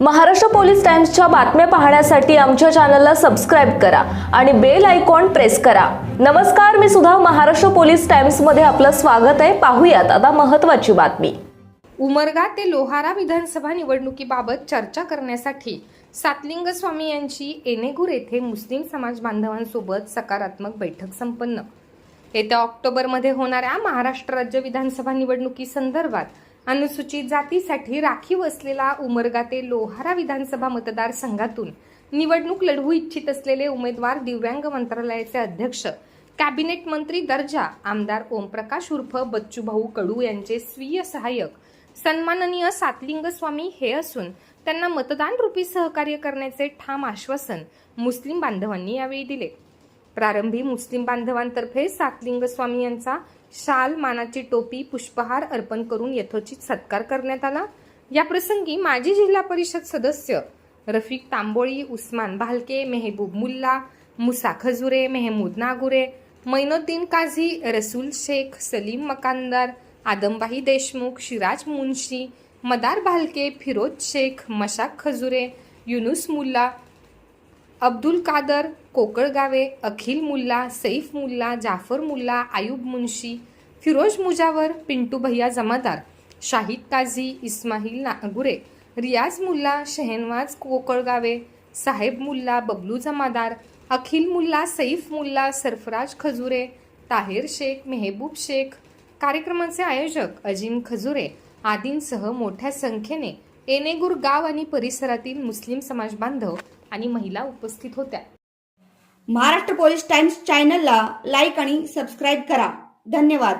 Maharashtra police टाइम्सच्या बातम्या पाहण्यासाठी आमच्या चॅनलला सबस्क्राईब करा आणि बेल आयकॉन प्रेस करा. नमस्कार मी सुद्धा महाराष्ट्र पोलीस टाइम्समध्ये आपलं स्वागत आहे. पाहूयात आता महत्वाची बातमी. उमरगा ते लोहारा विधानसभा निवडणुकीबाबत चर्चा करण्यासाठी सातलिंग स्वामी यांची एनेगूर येथे मुस्लिम समाज बांधवांसोबत सकारात्मक बैठक संपन्न. येत्या ऑक्टोबरमध्ये होणाऱ्या महाराष्ट्र राज्य विधानसभा निवडणुकीसंदर्भात अनुसूचित जातीसाठी राखीव असलेला उमरगा ते लोहारा विधानसभा मतदारसंघातून निवडणूक लढवू इच्छित असलेले उमेदवार दिव्यांग मंत्रालयाचे अध्यक्ष कॅबिनेट मंत्री दर्जा आमदार ओमप्रकाश उर्फ बच्चूभाऊ कडू यांचे स्वीय सहाय्यक सन्माननीय सातलिंगस्वामी हे असून त्यांना मतदान रूपी सहकार्य करण्याचे ठाम आश्वासन मुस्लिम बांधवांनी यावेळी दिले. प्रारंभी मुस्लिम बांधवांतर्फे सातलिंग स्वामी यांचा शाल मानाची टोपी पुष्पहार अर्पण करून यथोचित सत्कार करण्यात आला. या प्रसंगी माजी जिल्हा परिषद सदस्य रफिक तांबोळी उस्मान भालके मेहबूब मुल्ला मुसा खजुरे मेहमूद नागुरे मैनुद्दीन काझी रसूल शेख सलीम मकानदार आदमबाई देशमुख शिराज मुन्शी मदार भालके फिरोज शेख मशाक खजुरे युनुस मुल्ला अब्दुल कादर कोकळगावे अखिल मुल्ला सैफ मुल्ला जाफर मुल्ला आयुब मुन्शी फिरोज मुजावर पिंटू भैया जमादार शाहिद काझी इस्माईल नागुरे रियाज मुल्ला शहनवाज कोकळगावे साहेब मुल्ला बबलू जमादार अखिल मुल्ला सैफ मुल्ला सरफराज खजुरे ताहेर शेख मेहबूब शेख कार्यक्रमाचे आयोजक अजिम खजुरे आदींसह मोठ्या संख्येने एनेगूर गाव आणि परिसरातील मुस्लिम समाज बांधव आणि महिला उपस्थित होत्या. महाराष्ट्र पोलीस टाइम्स चॅनलला लाईक आणि सबस्क्राईब करा. धन्यवाद.